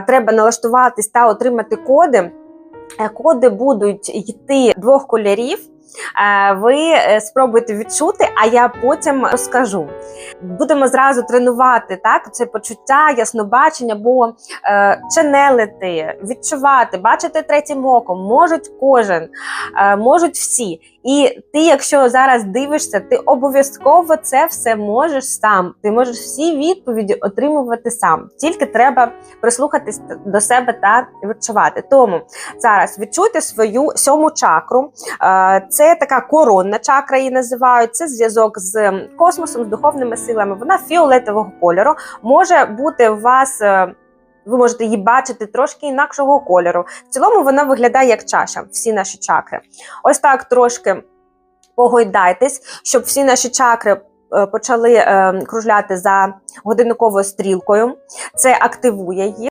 треба налаштуватись та отримати коди. Е, Коди будуть йти двох кольорів. Е, Ви е, спробуйте відчути, а я потім розкажу. Будемо зразу тренувати так це почуття, яснобачення, бо е, ченелити, відчувати, бачити третім оком можуть кожен, е, можуть всі. І ти, якщо зараз дивишся, ти обов'язково це все можеш сам. Ти можеш всі відповіді отримувати сам. Тільки треба прислухатись до себе та відчувати. Тому зараз відчуйте свою сьому чакру. Е, Це така коронна чакра, її називають. Це зв'язок з космосом, з духовними силами. Вона фіолетового кольору. Може бути у вас. Ви можете її бачити трошки інакшого кольору. В цілому вона виглядає як чаша, всі наші чакри. Ось так трошки погойдайтесь, щоб всі наші чакри е, почали е, кружляти за годинниковою стрілкою. Це активує їх.